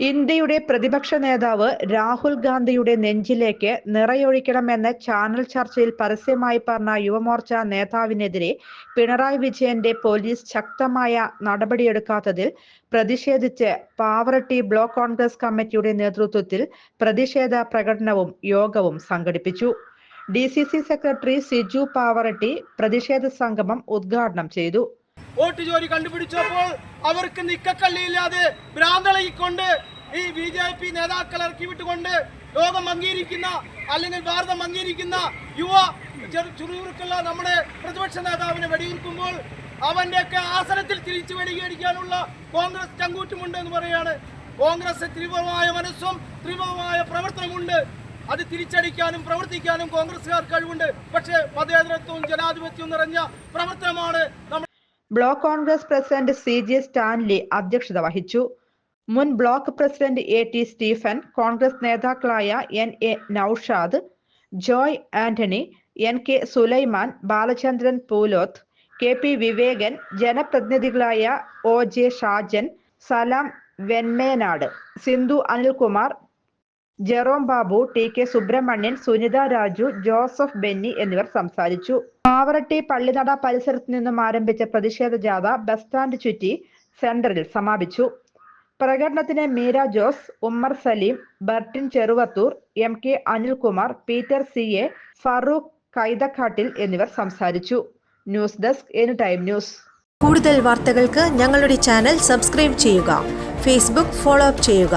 ഇന്ത്യയുടെ പ്രതിപക്ഷ നേതാവ് രാഹുൽ ഗാന്ധിയുടെ നെഞ്ചിലേക്ക് നിറയൊഴിക്കണമെന്ന് ചാനൽ ചർച്ചയിൽ പരസ്യമായി പറഞ്ഞ യുവമോർച്ച നേതാവിനെതിരെ പിണറായി വിജയന്റെ പോലീസ് ശക്തമായ നടപടിയെടുക്കാത്തതിൽ പ്രതിഷേധിച്ച് പാവറട്ടി ബ്ലോക്ക് കോൺഗ്രസ് കമ്മിറ്റിയുടെ നേതൃത്വത്തിൽ പ്രതിഷേധ പ്രകടനവും യോഗവും സംഘടിപ്പിച്ചു. ഡി സെക്രട്ടറി സിജു പാവറട്ടി പ്രതിഷേധ സംഗമം ഉദ്ഘാടനം ചെയ്തു. വോട്ട് ജോലി കണ്ടുപിടിച്ചപ്പോൾ അവർക്ക് നിക്കക്കള്ളിയില്ലാതെ ഭ്രാന്തളയിക്കൊണ്ട് ഈ ബി ജെ പി നേതാക്കൾ ഇറക്കി വിട്ടുകൊണ്ട് ലോകം അംഗീകരിക്കുന്ന അല്ലെങ്കിൽ ഭാരതം അംഗീകരിക്കുന്ന യുവ ചെറു- ചുറുചുറുക്കുള്ള നമ്മുടെ പ്രതിപക്ഷ നേതാവിനെ വെടിയുർക്കുമ്പോൾ അവന്റെയൊക്കെ ആസനത്തിൽ തിരിച്ചു വെടിയടിക്കാനുള്ള കോൺഗ്രസ് ചങ്കൂറ്റുമുണ്ട് എന്ന് പറയാണ്. കോൺഗ്രസ് തീവ്രമായ മനസ്സും തീവ്രമായ പ്രവർത്തനമുണ്ട്. അത് തിരിച്ചടിക്കാനും പ്രവർത്തിക്കാനും കോൺഗ്രസ്സുകാർ കഴിവുണ്ട്. പക്ഷേ മതേതരത്വവും ജനാധിപത്യവും നിറഞ്ഞ പ്രവർത്തനമാണ് നമ്മൾ block Congress president C J Stanley അധ്യക്ഷത വഹിച്ചു. മുൻ block president A T Stephen Congress നേതാക്കളായ N A Noushad Joy Antony N K Sulaiman Balachandran Poolothu K P Vivekan ജനപ്രതിനിധികളായ O J Shajan Salam Venmenad Sindhu Anilkumar Jerome Babu T K Subramanian Sunitha Raju Joseph Benny എന്നിവർ സംസാരിച്ചു. പാവറട്ടി പള്ളിനട പരിസരത്ത് നിന്നും ആരംഭിച്ച പ്രതിഷേധ ജാഥ bus stand ചുറ്റി സെന്ററിൽ സമാപിച്ചു. പ്രകടനത്തിന് Meera Jose Ummer Saleem Burtin Cheruvathur M K Anilkumar Peter C A Farooq Kaithakkattil എന്നിവർ സംസാരിച്ചു. News desk any time news. കൂടുതൽ വാർത്തകൾക്ക് ഞങ്ങളുടെ ചാനൽ സബ്സ്ക്രൈബ് ചെയ്യുക. ഫേസ്ബുക്ക് ഫോളോ അപ്പ് ചെയ്യുക.